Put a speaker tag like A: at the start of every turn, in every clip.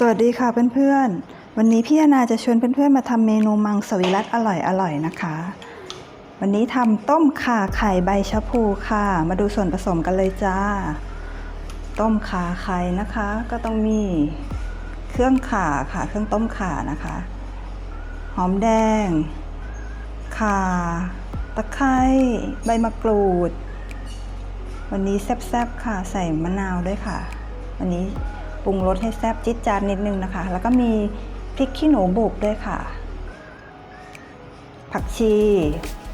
A: สวัสดีค่ะเพื่อนๆ วันนี้พี่อนาจะชวนเพื่อนๆมาทำเมนูมังสวิรัตอร่อยๆนะคะ วันนี้ทำต้มข่าไข่ใบชะพูค่ะ มาดูส่วนผสมกันเลยจ้า ต้มข่าไข่นะคะ ก็ต้องมีเครื่องข่าค่ะ เครื่องต้มข่านะคะ หอมแดง ข่า ตะไคร้ ใบมะกรูด วันนี้แซ่บๆค่ะ ใส่มะนาวด้วยค่ะ วันนี้ ปรุงรสให้แซ่บจิ๊ดจานนิดนึงนะคะ แล้วก็มีพริกขี้หนูบุกด้วยค่ะ ผักชี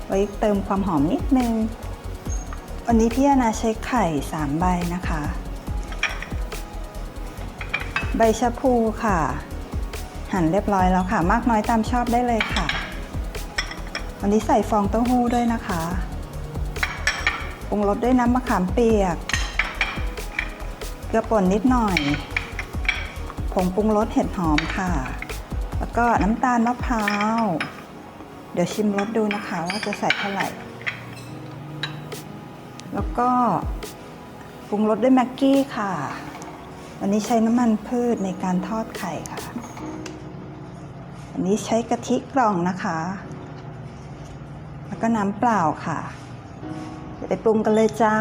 A: ไว้เติมความหอมนิดนึง วันนี้พี่อนาใช้ไข่สามใบนะคะ ใบชะพูค่ะ หั่นเรียบร้อยแล้วค่ะ มากน้อยตามชอบได้เลยค่ะ วันนี้ใส่ฟองเต้าหู้ด้วยนะคะปรุงรสด้วยน้ำมะขามเปียกเกลือป่นนิดหน่อย ผงปรุงรสเห็ดหอมค่ะ แล้วก็น้ำตาลมะพร้าว เดี๋ยวชิมรสดูนะคะว่าจะใส่เท่าไหร่ แล้วก็ปรุงรสด้วยแม็กกี้ค่ะ วันนี้ใช้น้ำมันพืชในการทอดไข่ค่ะวันนี้ใช้กะทิกล่องนะคะ แล้วก็น้ำเปล่าค่ะเดี๋ยวไปปรุงกันเลยจ้า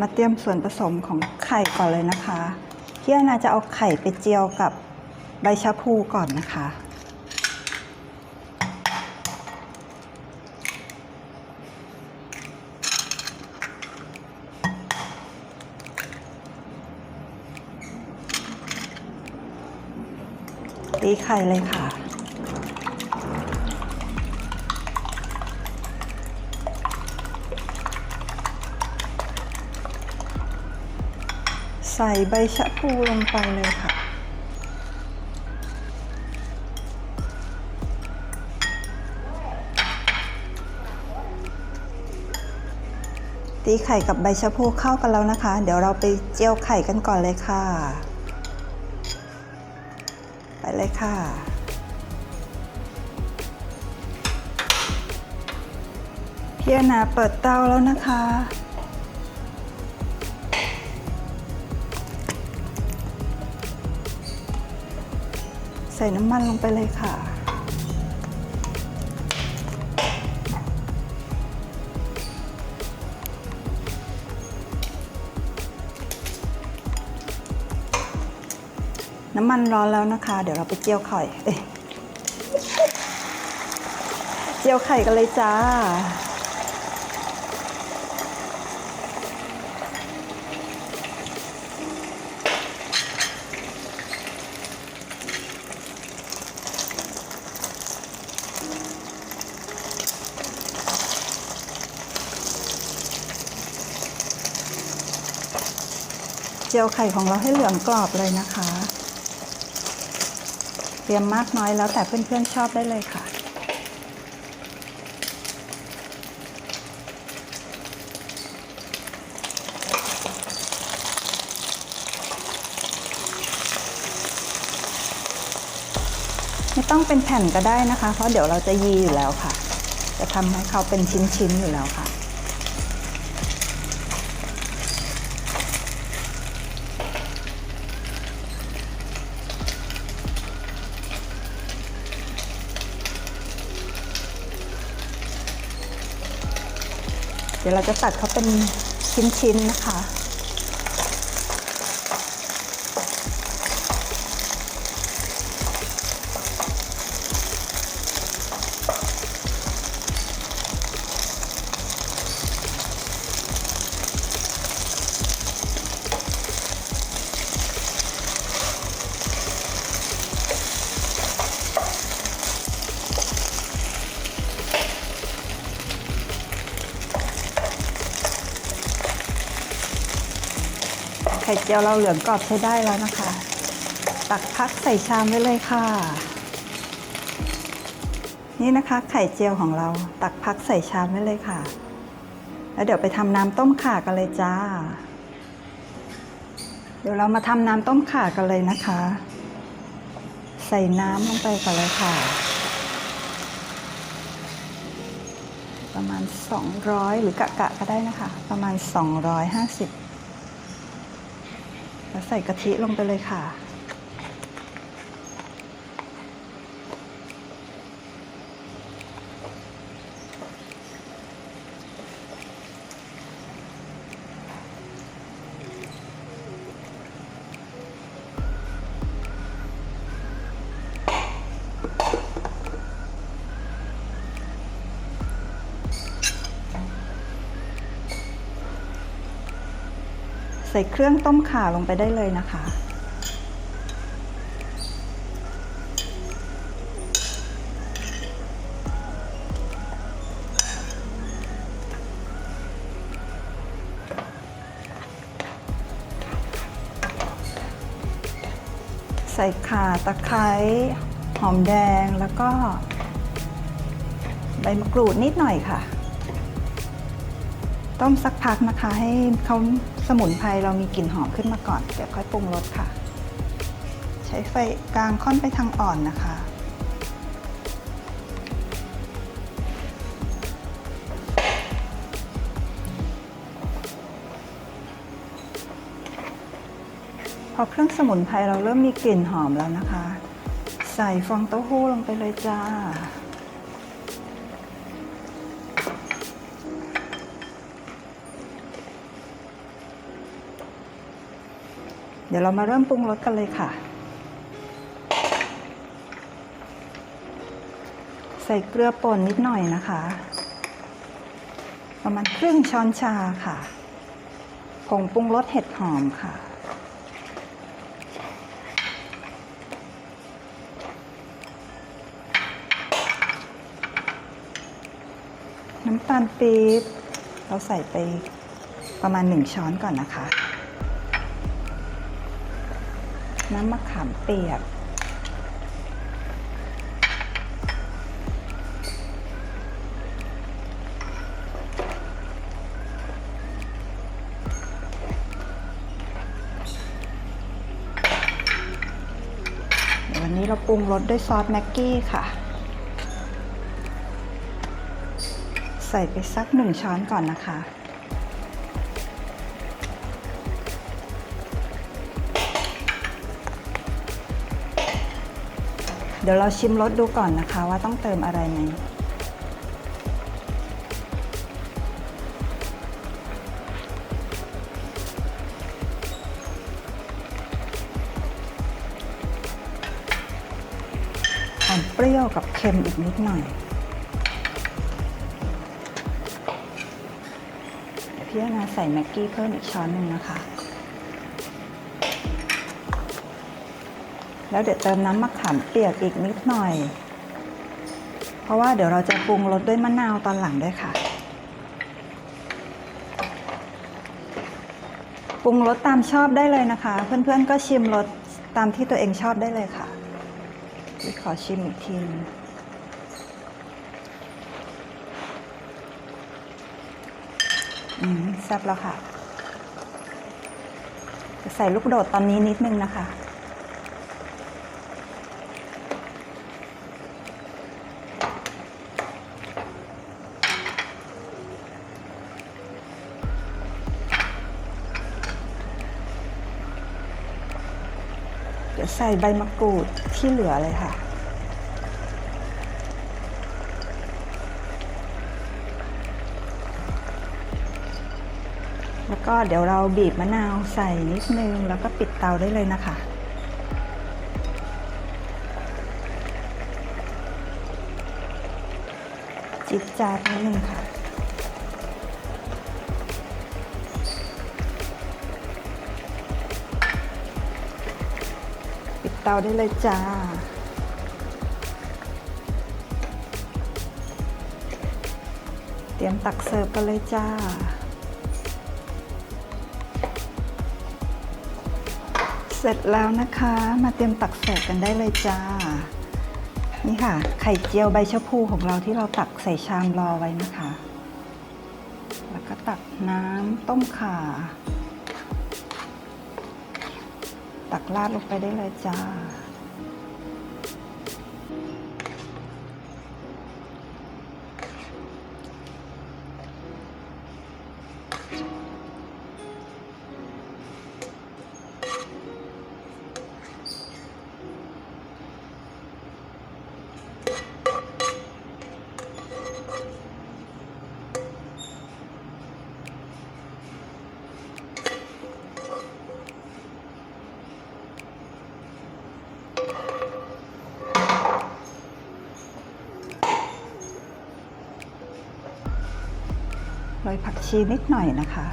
A: มาเตรียมส่วนผสมของไข่ก่อนเลยนะคะ พี่อนาจะเอาไข่ไปเจียวกับใบชะพูก่อนนะคะ ตีไข่เลยค่ะ ใส่ใบชะพลูลงไปเลยค่ะ ตีไข่กับใบชะพลูเข้ากันแล้วนะคะ เดี๋ยวเราไปเจียวไข่กันก่อนเลยค่ะ ไปเลยค่ะพี่นาเปิดเตาแล้วนะคะ ใส่น้ำมันลงไปเลยค่ะ น้ำมันร้อนแล้วนะคะ เดี๋ยวเราไปเจียวไข่เอ้ยเจียวไข่กันเลยจ้า เจียวไข่ของเราให้เหลืองกรอบเลยนะคะ เตรียมมากน้อยแล้วแต่เพื่อนๆชอบได้เลยค่ะ ไม่ต้องเป็นแผ่นก็ได้นะคะ เพราะเดี๋ยวเราจะยีอยู่แล้วค่ะ จะทำให้เขาเป็นชิ้นๆอยู่แล้วค่ะ ดี๋ยวเราจะตัดเขาเป็นชิ้นๆนะคะ ข่เจียวเราเหลืองกรอบใช้ได้แล้วนะคะ ตักพักใส่ชามไว้เลยค่ะ นี่นะคะไข่เจียวของเราตักพักใส่ชามไว้เลยค่ะ แล้วเดี๋ยวไปทำน้ำต้มข่ากันเลยจ้า เดี๋ยวเรามาทำน้ำต้มข่ากันเลยนะคะ ใส่น้ำลงไปก่อนเลยค่ะ ประมาณ 200 หรือกะกะก็ได้นะคะ ประมาณ 250 แล้วใส่กะทิลงไปเลยค่ะ ส่เครื่องต้มข่าลงไปได้เลยนะคะ ใส่ข่าตะไคร้หอมแดงแล้วก็ ใบมะกรูดนิดหน่อยค่ะ ต้มสักพักนะคะ ให้เขาสมุนไพรเรามีกลิ่นหอมขึ้นมาก่อนเดี๋ยวค่อยปรุงรสค่ะ ใช้ไฟกลางค่อนไปทางอ่อนนะคะ พอเครื่องสมุนไพรเราเริ่มมีกลิ่นหอมแล้วนะคะ ใส่ฟองเต้าหู้ลงไปเลยจ้า เดี๋ยวเรามาเริ่มปรุงรสกันเลยค่ะ ใส่เกลือป่นนิดหน่อยนะคะ ประมาณครึ่งช้อนชาค่ะผงปรุงรสเห็ดหอมค่ะ น้ำตาลปี๊บเราใส่ไปประมาณหนึ่งช้อนก่อนนะคะ น้ำมะขามเปียกเดี๋ยววันนี้เราปรุงรสด้วยซอสแม็กกี้ค่ะ ใส่ไปสักหนึ่งช้อนก่อนนะคะ ดี๋ยวเราชิมรสดูก่อนนะคะว่าต้องเติมอะไรไหมอ่อนเปรี้ยวกับเค็มอีกนิดหน่อยเดี๋ยวพี่นาใส่แม็กกี้เพิ่มอีกช้อนหนึ่งนะคะ แล้วเดี๋ยวเติมน้ำมะขามเปียกอีกนิดหน่อย เพราะว่าเดี๋ยวเราจะปรุงรสด้วยมะนาวตอนหลังด้วยค่ะ ปรุงรสตามชอบได้เลยนะคะ เพื่อนๆก็ชิมรสตามที่ตัวเองชอบได้เลยค่ะขอชิมอีกทีอืมแซ่บแล้วค่ะ จะใส่ลูกโดดตอนนี้นิดนึงนะคะ ดี๋ยวใส่ใบมะกรูดที่เหลือเลยค่ะ แล้วก็เดี๋ยวเราบีบมะนาวใส่นิดนึง แล้วก็ปิดเตาได้เลยนะคะจิบจาดนิดนึงค่ะ ตาได้เลยจ้า เตรียมตักเสิร์ฟกันเลยจ้าเสร็จแล้วนะคะ มาเตรียมตักเสิร์ฟกันได้เลยจ้า นี่ค่ะ ไข่เจียวใบชะพูของเราที่เราตักใส่ชามรอไว้นะคะ แล้วก็ตักน้ำต้มข่า ตักราดลงไปได้เลยจ้า รยผักชีนิดหน่อยนะคะ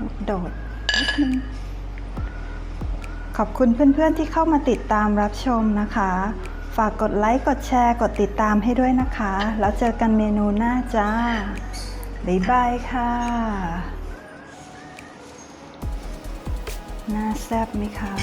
A: ลูกโดดนิดนึงขอบคุณเพื่อนๆที่เข้ามาติดตามรับชมนะคะ ฝากกดไลค์ กดแชร์ กดติดตามให้ด้วยนะคะ แล้วเจอกันเมนูหน้าจ้า บ๊ายบายค่ะน่าแซ่บไหมคะ